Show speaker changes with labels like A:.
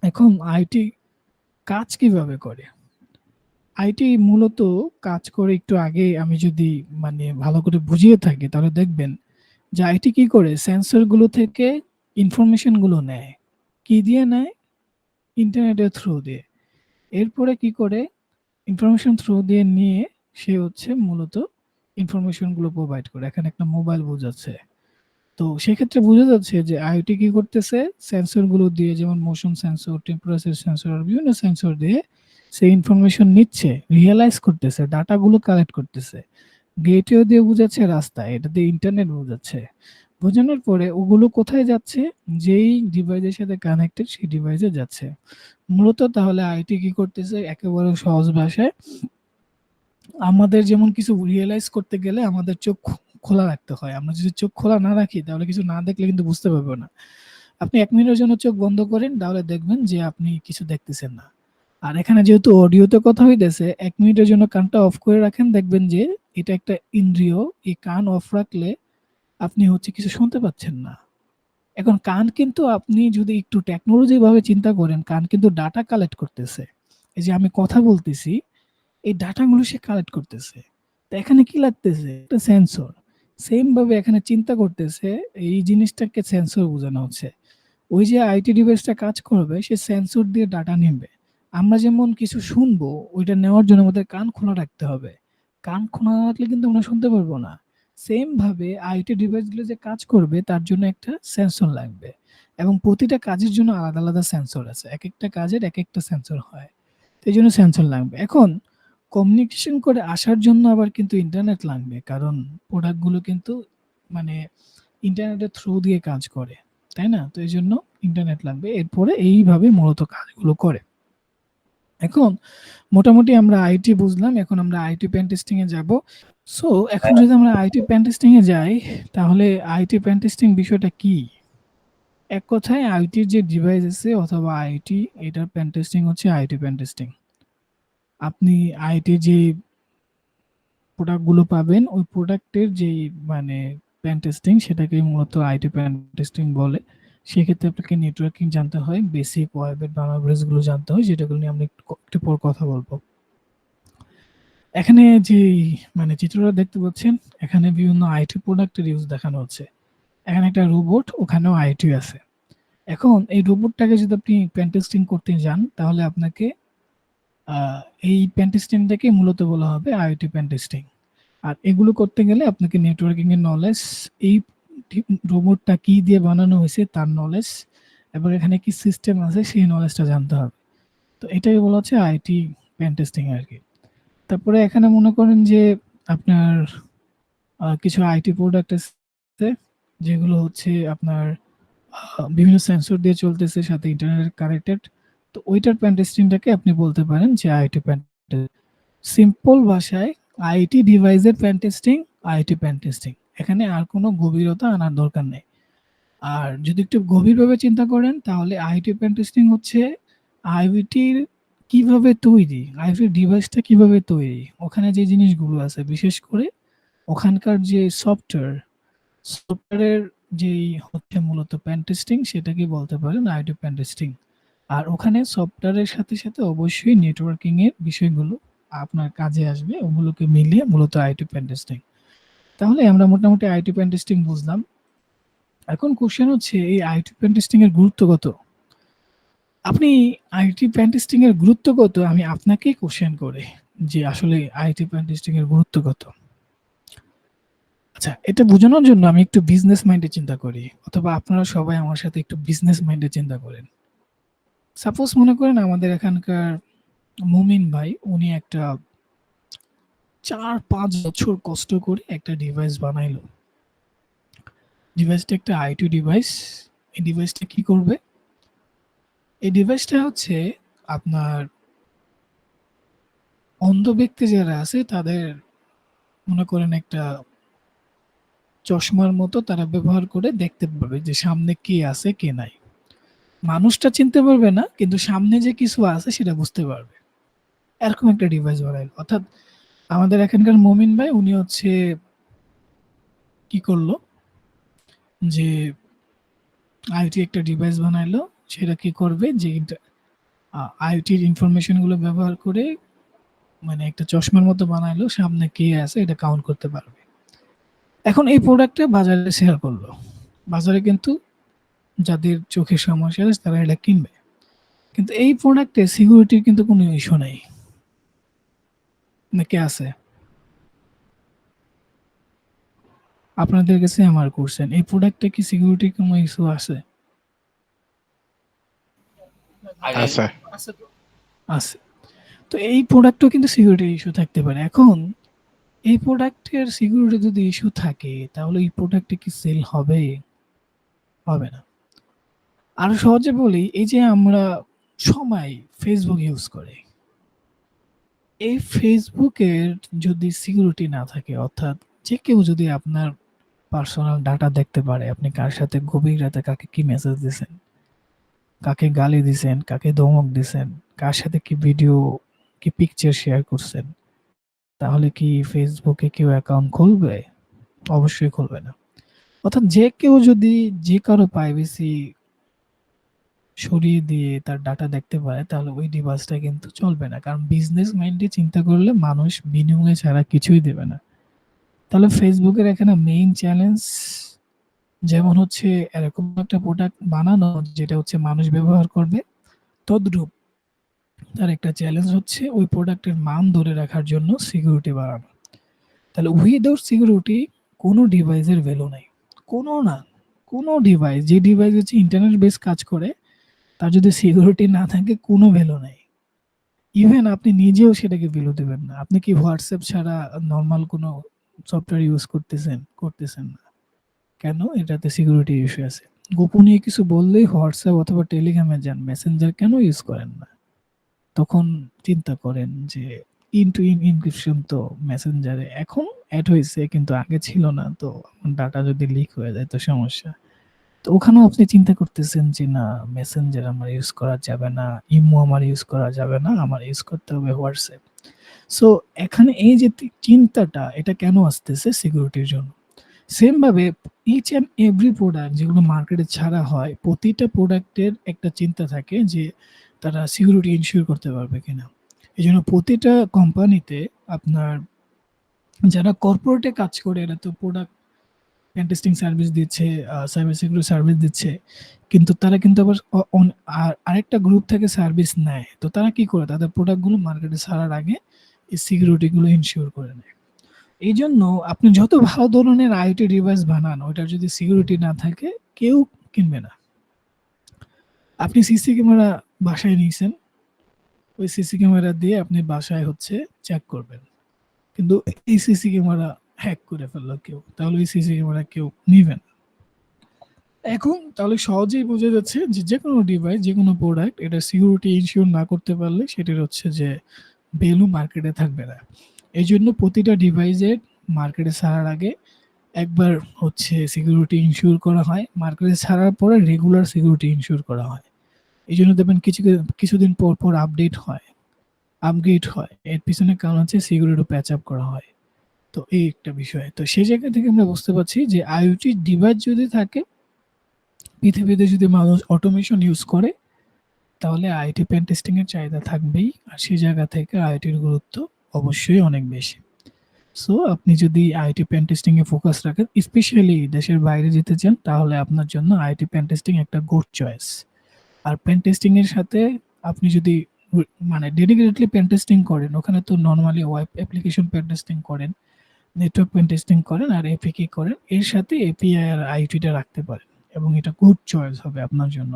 A: এখন আইটি কাজ কীভাবে করে? আইটি মূলত কাজ করে একটু আগে আমি যদি মানে ভালো করে বুঝিয়ে থাকি, তাহলে দেখবেন যে আইটি কি করে সেন্সরগুলো থেকে ইনফরমেশনগুলো নেয়। কি দিয়ে নেয়? ইন্টারনেটের থ্রু দিয়ে। এরপরে কি করে ইনফরমেশন থ্রু দিয়ে নিয়ে সে হচ্ছে মূলত ইনফরমেশনগুলো প্রোভাইড করে। এখানে একটা মোবাইল বোঝাচ্ছে। তো সেক্ষেত্রে বোঝা যাচ্ছে যে আইওটি কি করতেছে সেন্সরগুলো দিয়ে যেমন মোশন সেন্সর, টেম্পারেচার সেন্সর বিভিন্ন সেন্সর দিয়ে সে ইনফরমেশন নিচ্ছে, রিয়েলাইজ করতেছে, ডাটা গুলো কালেক্ট করতেছে। গেটওয়ে দিয়ে বুঝাচ্ছে রাস্তা, এটা দিয়ে ইন্টারনেট বোঝাচ্ছে। বোঝানোর পরে ওগুলো কোথায় যাচ্ছে? যেই ডিভাইসের সাথে কানেক্টেড সেই ডিভাইসে যাচ্ছে। মূলত তাহলে আইটি কি করতেছে একেবারে সহজ ভাষায় আমাদের যেমন কিছু রিয়েলাইজ করতে গেলে আমাদের চোখ খোলা রাখতে হয়। আমরা যদি চোখ খোলা না রাখি তাহলে কিছু না দেখলে কিন্তু বুঝতে পারব না। আপনি ১ মিনিটের জন্য চোখ বন্ধ করেন তাহলে দেখবেন যে আপনি কিছু দেখতেছেন না। আর এখানে যেহেতু অডিওতে কথা হইতেছে ১ মিনিটের জন্য কানটা অফ করে রাখেন দেখবেন যে এটা একটা ইন্দ্রিয়। এই কান অফ রাখলে আপনি হচ্ছে কিছু শুনতে পাচ্ছেন না। এখন কান কিন্তু আপনি যদি একটু টেকনোলজি ভাবে চিন্তা করেন কান কিন্তু ডাটা কালেক্ট করতেছে। এই যে আমি কথা বলতেছি, এই ডাটাগুলো সে কালেক্ট করতেছে। তো এখানে কি লাগতেছে? একটা সেন্সর। সেম ভাবে এখানে চিন্তা করতেছে এই জিনিসটাকে সেন্সর বোঝানো হচ্ছে। ওই যে আইটি ডিভাইসটা কাজ করবে সে সেন্সর দিয়ে ডাটা নিবে। আমরা যেমন কিছু শুনব ওইটা নেওয়ার জন্য আমাদের কান খোলা রাখতে হবে। কান খোলা রাখলে কিন্তু আমরা শুনতে পারব না। সেম ভাবে আইটি ডিভাইসগুলো যে কাজ করবে তার জন্য একটা সেন্সর লাগবে। এবং প্রতিটা কাজের জন্য আলাদা, আলাদা সেন্সর আছে। এক একটা কাজের এক একটা সেন্সর হয়। তো জন্য সেন্সর লাগবে। এখন কমিউনিকেশন করে আসার জন্য আবার কিন্তু ইন্টারনেট লাগবে। কারণ প্রোডাক্টগুলো কিন্তু মানে ইন্টারনেটের থ্রু দিয়ে কাজ করে। তাই না? তো এই জন্য ইন্টারনেট লাগবে। এরপরে এইভাবে মূলত কাজগুলো করে। এখন মোটামুটি আমরা আইটি বুঝলাম। এখন আমরা আইটি পেন টেস্টিং এ যাব। সো এখন যদি আমরা আইটি পেন টেস্টিং এ যাই, তাহলে আইটি পেন টেস্টিং বিষয়টা কি? এক কথায় আইটির যে ডিভাইস আছে অথবা আইটি এটার পেন টেস্টিং হচ্ছে আইটি পেন টেস্টিং। আপনি আইটির যে প্রোডাক্টগুলো পাবেন ওই প্রোডাক্টের যে মানে পেন টেস্টিং সেটাকেই মূলত আইটি পেন টেস্টিং বলে। সেক্ষেত্রে আপনাকে নেটওয়ার্কিং জানতে হয়, বেসিক ওয়েবের বানানগুলো জানতে হয় যেটাগুলো নিয়ে আমরা একটু পর কথা বলব। এখানে যেই মানে চিত্রটা দেখতে পাচ্ছেন এখানে বিভিন্ন আইটি প্রোডাক্টের ইউজ দেখানো হচ্ছে। এখানে একটা রোবট ওখানেও আইটি আছে। এখন এই রোবটটাকে যদি আপনি পেন টেস্টিং করতে যান তাহলে আপনাকে এই পেন টেস্টিংটাকে মূলত বলা হবে আইওটি পেন টেস্টিং। আর এগুলো করতে গেলে আপনাকে নেটওয়ার্কিং এর নলেজ, এই রোবটটা কি দিয়ে বানানো হয়েছে তার নলেজ এবং এখানে কি সিস্টেম আছে সেই নলেজটা জানতে হবে। তো এটাই বলা হচ্ছে আইটি পেন আর কি তারপরে এখানে মনে করেন যে আপনার কিছু আইটি প্রোডাক্ট আছে যেগুলো হচ্ছে আপনার বিভিন্ন সেন্সর দিয়ে চলতেছে সাথে ইন্টারনেট কানেক্টেড। তো ওইটার পেন টেস্টিংটাকে আপনি বলতে পারেন যে আইটি পেন সিম্পল ভাষায় আইটি ডিভাইসের pen testing, IT pen testing. এখানে আর কোনো গভীরতা আনার দরকার নেই। আর যদি একটু গভীরভাবে চিন্তা করেন তাহলে আইটি পেন টেস্টিং হচ্ছে আইওটির কীভাবে তৈরি, আইওটি ডিভাইসটা কীভাবে তৈরি, ওখানে যে জিনিসগুলো আছে বিশেষ করে ওখানকার যে সফটওয়্যার, সফটওয়্যারের যেই হচ্ছে মূলত পেন টেস্টিং সেটাকেই বলতে পারেন আইটি পেন টেস্টিং। আর ওখানে সফটওয়্যারের সাথে, সাথে অবশ্যই নেটওয়ার্কিং এর বিষয়গুলো আপনার কাজে আসবে। ওগুলোকে মিলিয়ে মূলত আইটি টেস্টিং। তাহলে আমরা মোটামুটি আইটি টেস্টিং বুঝলাম। এখন কোশ্চেন হচ্ছে এই আইটি টেস্টিং এর গুরুত্ব কত? আপনি আইটি টেস্টিং এর গুরুত্ব কত আমি আপনাকেই কোশ্চেন করে যে আসলে আইটি টেস্টিং এর গুরুত্ব কত? আচ্ছা এটা বোঝানোর জন্য আমি একটু বিজনেস মাইন্ডে চিন্তা করি অথবা আপনারা সবাই আমার সাথে একটু বিজনেস মাইন্ডে চিন্তা করেন। সাপোজ মনে করেন আমাদের এখানকার মুমিন ভাই, উনি একটা ৪-৫ বছর কষ্ট করে একটা ডিভাইস বানাইলো। ডিভাইসটা একটা আইটি ডিভাইস। এই ডিভাইসটা কি করবে? এই ডিভাইসটা হচ্ছে আপনার অন্ধ ব্যক্তি যারা আছে, তাদের মনে করেন একটা চশমার মতো তারা ব্যবহার করে দেখতে পাবে যে সামনে কে আছে, কে নাই। মানুষটা চিনতে পারবে না, কিন্তু সামনে যে কিছু আছে সেটা বুঝতে পারবে। এরকম একটা ডিভাইস বানাইলো। অর্থাৎ আমাদের এখানকার মমিন ভাই, উনি হচ্ছে কি করল? যে আইটি একটা ডিভাইস বানাইলো। সেটা কি করবে যে আইওটির ইনফরমেশনগুলো ব্যবহার করে মানে একটা চশমার মতো বানাইলো, সামনে কে আছে এটা কাউন্ট করতে পারবে এখন এই প্রোডাক্টটা বাজারে শেয়ার করল বাজারে কিন্তু যাদের চোখের সমস্যা আছে তারা এটা কিনবে। কিন্তু এই প্রোডাক্টে সিকিউরিটির কিন্তু কোনো ইস্যু নেই। নাকি আছে? আপনাদের কাছে আমার করছেন এই প্রোডাক্টে কি সিকিউরিটির কোনো ইস্যু আছে?
B: আছে।
A: আছে। তো এই প্রোডাক্টও কিন্তু সিকিউরিটি ইস্যু থাকতে পারে। এখন এই প্রোডাক্টের সিকিউরিটি যদি ইস্যু থাকে তাহলে এই প্রোডাক্টে কি সেল হবে? হবে না। আরও সহজে বলি, এই যে আমরা সময় ফেসবুক ইউজ করে, এই ফেসবুকের যদি সিকিউরিটি না থাকে, অর্থাৎ যে কেউ যদি আপনার পার্সোনাল ডাটা দেখতে পারে, আপনি কার সাথে গভীর রাতে কাকে কি মেসেজ দিছেন, কাকে গালি দিছেন, কাকে ধমক দিছেন, কার সাথে কি ভিডিও কি পিকচার শেয়ার করছেন, তাহলে কি ফেসবুকে কেউ অ্যাকাউন্ট খুলবে? অবশ্যই খুলবে না। অর্থাৎ যে কেউ যদি যে কারও প্রাইভেসি সরিয়ে দিয়ে তার ডাটা দেখতে পারে, তাহলে ওই ডিভাইসটা কিন্তু চলবে না। কারণ বিজনেস মাইন্ডে চিন্তা করলে মানুষ বিনিময়ে ছাড়া কিছুই দেবে না। তাহলে ফেসবুকের এখানে মেইন চ্যালেঞ্জ যেমন হচ্ছে এরকম একটা প্রোডাক্ট বানানো যেটা হচ্ছে মানুষ ব্যবহার করবে, তদ্রূপ তার একটা চ্যালেঞ্জ হচ্ছে ওই প্রোডাক্টের মান ধরে রাখার জন্য সিকিউরিটি বাড়ানো। তাহলে উইদাউট সিকিউরিটি কোনো ডিভাইসের ভ্যালু নাই। কোনো না, কোনো ডিভাইস যে ডিভাইস হচ্ছে ইন্টারনেট বেস কাজ করে তার যদি সিকিউরিটি না থাকে, কোনো ভ্যালু নাই। ইভেন আপনি নিজেও সেটাকে ভ্যালু দেবেন না। আপনি কি হোয়াটসঅ্যাপ ছাড়া নর্মাল কোনো সফটওয়্যার ইউজ করতেছেন করতেছেন না? কেন? এটাতে সিকিউরিটি ইস্যু আছে। গোপনীয় কিছু বললেই হোয়াটসঅ্যাপ অথবা টেলিগ্রামে যান। মেসেঞ্জার কেন ইউজ করেন না? তখন চিন্তা করেন যে ইন টু ইন ইনক্রিপশন তো মেসেঞ্জারে এখন অ্যাড হয়েছে, কিন্তু আগে ছিল না। তো ডাটা যদি লিক হয়ে যায়, তো সমস্যা। তো ওখানেও আপনি চিন্তা করতেছেন যে, না মেসেঞ্জার আমার ইউজ করা যাবে না ইমো আমার ইউজ করা যাবে না, আমার ইউজ করতে হবে হোয়াটসঅ্যাপ সো এখানে এই যে চিন্তাটা, এটা কেন আসতেছে সিকিউরিটির জন্য? সেম ভাবে ইচ অ্যান্ড এভরি প্রোডাক্ট যেগুলো মার্কেটে ছাড়া হয়, প্রতিটা প্রোডাক্টের একটা চিন্তা থাকে যে, তারা সিকিউরিটি ইনশিওর করতে পারবে কিনা। এই জন্য প্রতিটা কোম্পানিতে আপনার যারা কর্পোরেটে কাজ করে, এরা তো প্রোডাক্ট টেস্টিং সার্ভিস দিচ্ছে সাইবার সিকিউরিটি সার্ভিস দিচ্ছে, কিন্তু তারা কিন্তু আবার আর আরেকটা গ্রুপ থেকে সার্ভিস নেয়। তো তারা কি করে? তাদের প্রোডাক্টগুলো মার্কেটে ছাড়ার আগে এই সিকিউরিটিগুলো ইনশিওর করে নেয়। এই জন্য আপনি যত ভালো ধরনের আইটি ডিভাইস বানান, ওইটার যদি সিকিউরিটি না থাকে, কেউ কিনবে না। আপনি সিসি ক্যামেরা বাসায় নিয়েছেন, ওই সিসি ক্যামেরা দিয়ে আপনি বাসায় হচ্ছে চেক করবেন। কিন্তু এই সিসি ক্যামেরা হ্যাক করে ফেলল কেউ, তাহলে ওই সিসি ক্যামেরা কেউ নিবে না। এখন তাহলে সহজেই বোঝা যাচ্ছে যে যে কোনো ডিভাইস যে কোনো প্রোডাক্ট এটা সিকিউরিটি ইনশিওর না করতে পারলে সেটির হচ্ছে যে ভ্যালু মার্কেটে থাকবে না। এই জন্য প্রতিটা ডিভাইসের মার্কেটে ছাড়ার আগে একবার হচ্ছে সিকিউরিটি ইনশিওর করা হয়। মার্কেটে ছাড়ার পরে রেগুলার সিকিউরিটি ইনশিওর করা হয়। এই জন্য দেখবেন কিছু কিছুদিন পর পর আপডেট হয় আপগ্রেড হয়। এর পিছনে কারণ হচ্ছে সিকিউরিটি প্যাচ আপ করা হয়। তো এই একটা বিষয়। তো সেই জায়গা থেকে আমরা বুঝতে পারছি যে আইওটি ডিভাইস যদি থাকে, পৃথিবীতে যদি মানুষ অটোমেশন ইউজ করে, তাহলে আইটি পেন টেস্টিং এর চাহিদা থাকবেই। আর সেই জায়গা থেকে আইটির গুরুত্ব অবশ্যই অনেক বেশি। সো আপনি যদি আইটি পেন টেস্টিং এ ফোকাস রাখেন স্পেশালি দেশের বাইরে যেতে চান, তাহলে আপনার জন্য আইটি পেন টেস্টিং একটা গুড চয়েস আর পেন টেস্টিং এর সাথে আপনি যদি মানে ডেডিকেটেডলি পেন টেস্টিং করেন, ওখানে তো normally web application pen testing করেন। নেটওয়ার্ক পেন টেস্টিং করেন আর এপিকে করেন। এর সাথে এপিআই আর আইটিটা রাখতে পারেন এবং এটা গুড চয়েস হবে আপনার জন্য।